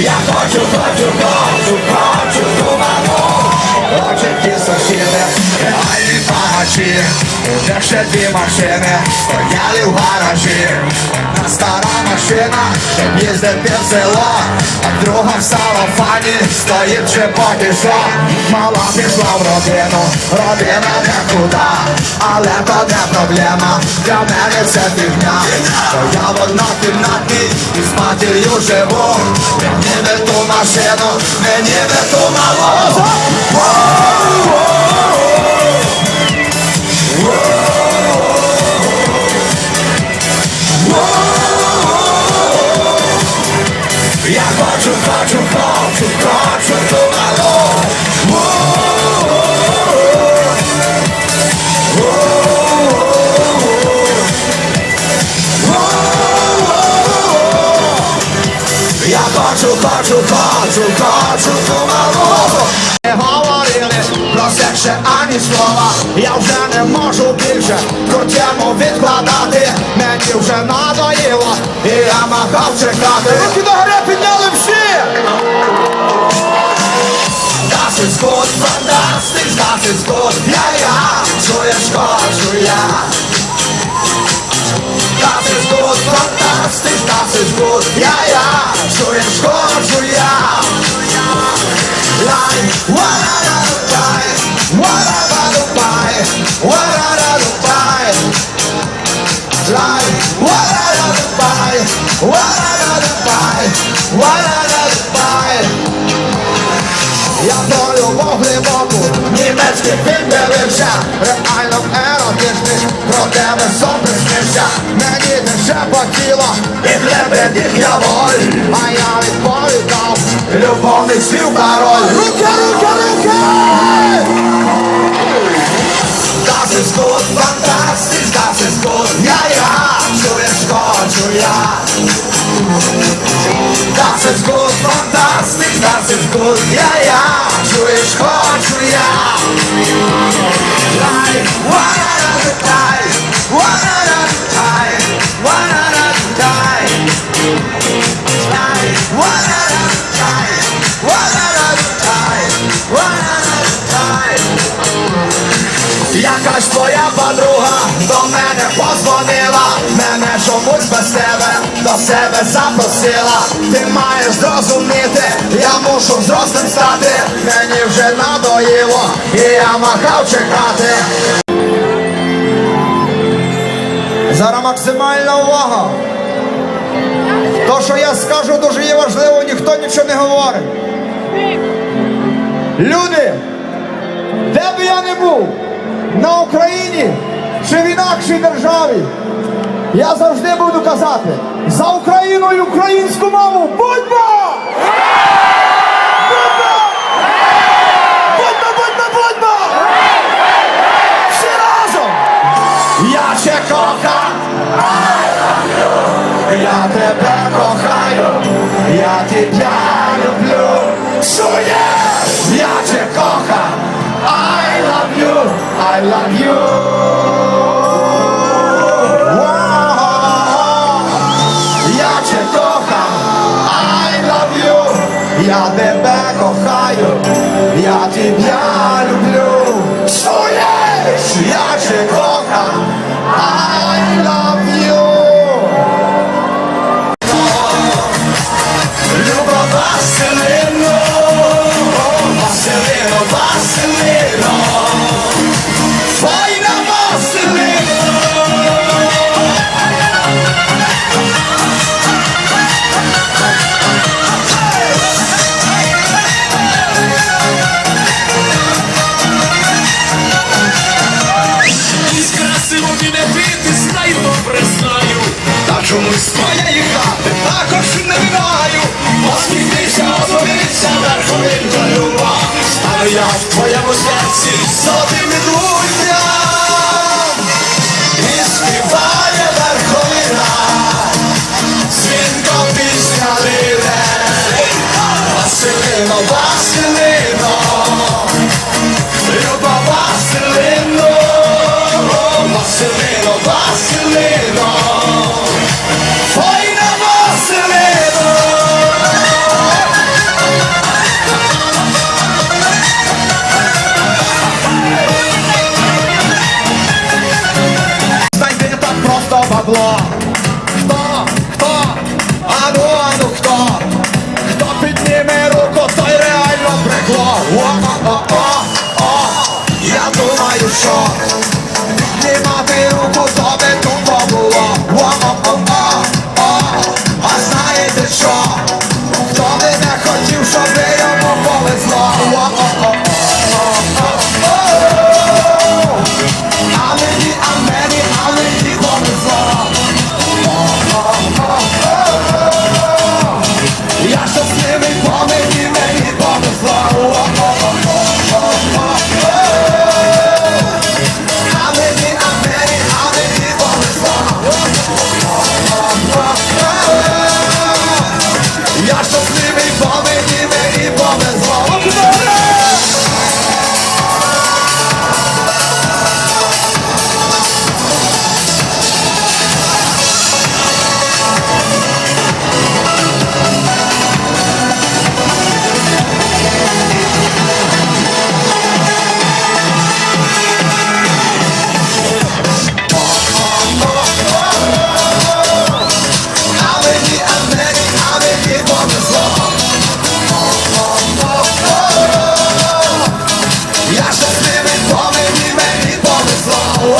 Я хочу, хочу, хочу, хочу, думаю, очі хочу сусіди, реальні багачі ще дві машини стояли в гаражі. Одна стара машина, щоб їздити в село, а друга в салофані стоїть вже поки що. Мала пішла в родину, родина не худа, але то не проблема. Для мене це фігня. То я в однокімнатній і з матір'ю живу. Мені не ту машину, мені не ту малу. Хочу, хочу, хочу, ту. Не говорили про секс ще ані слова. Я вже не можу більше ту тему відкладати. Мені вже надоїло, і я махав чекати. Руки до гори підняли всі! Das ist gut, fantastisch, das ist gut, ja, ja, чуєш, хочу я. Das ist gut, fantastisch, das ist gut, ja, ja, чуєш, хочу я. Like, wa-da-da-da-bye, wa-da-da-da-bye, wa-da-da-da-bye. Like, wa-da-da-da-bye, wa-da-da-da-bye. Я про любов глибоку, німецький фільм дивився Реально еротичний, про тебе сон приснився Мені не шепотіло, і лебедів я воль. А я відповідав, любовний слів пароль. Руки, руки, руки! Das ist gut, fantastisch, das ist gut, ja, ja, чуєш, хочу я. Das ist gut, fantastisch, das ist gut, ja, ja, чуєш, хочу я. Якась твоя подруга до мене позвонила, мене чомусь без тебе до себе запросила. Ти маєш зрозуміти, я мушу взрослим стати. Мені вже надоїло, і я махав чекати. Зараз максимальна увага. То, що я скажу, дуже є важливо, ніхто нічого не говорить. Люди, де б я не був, на Україні чи в інакшій державі, я завжди буду казати за Україну і українську мову. Будьмо! Я ще кохаю, я тебе Чуєш? Я cię kocham I love you. Люба Василино, Василино, Василино, Saw them in